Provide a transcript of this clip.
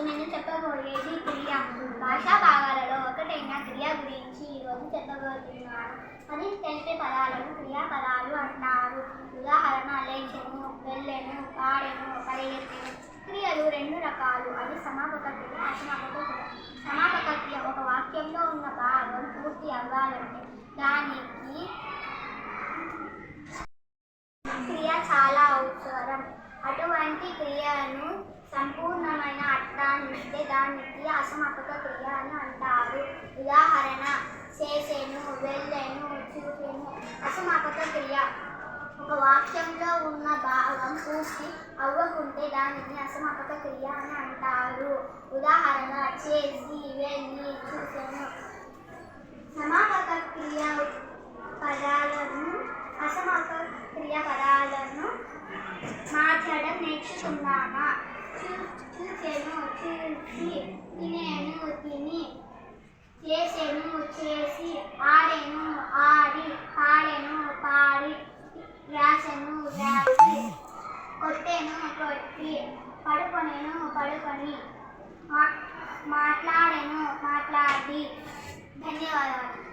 నేను చెప్పబోయేది క్రియ. భాషా భాగాలలో ఒకటైన క్రియ గురించి ఈరోజు చెప్పబోతున్నాను. అది తెలిపే పదాలను క్రియాపదాలు అంటారు. ఉదాహరణ లేచెను వెళ్ళెను పాడెను పరిగెత్తెను. క్రియలు రెండు రకాలు. అవి సమాపక క్రియ అసమాపక క్రియ. సమాపక క్రియ ఒక వాక్యంలో ఉన్న భాగం పూర్తి అవ్వాలంటే దానికి క్రియ చాలా అవసరం. అటువంటి క్రియను సంపూర్ణమైన అర్థాన్నిస్తే దానికి అసమాపక క్రియ అని అంటారు. ఉదాహరణ చేసేను వెళ్ళెను చూపెను అసమాపక క్రియ. ఒక వాక్యంలో ఉన్న భాగం పూర్తి అవ్వకుంటే దానిని అసమాపక క్రియ అని అంటారు. ఉదాహరణ చేసి వెళ్ళి చూసాను. సమాపక క్రియ పదాలను అసమాపక క్రియ పదాలను మార్చడం నేర్చుకున్నామా చూ- చూసి తినేను తిని చేసేను చేసి ఆడేను ఆడి పాడేను పాడి రాసెను రాసి కొట్టేను కొట్టి పడుకొనేను పడుకొని మా- మాట్లాడెను మాట్లాడి. ధన్యవాదాలు.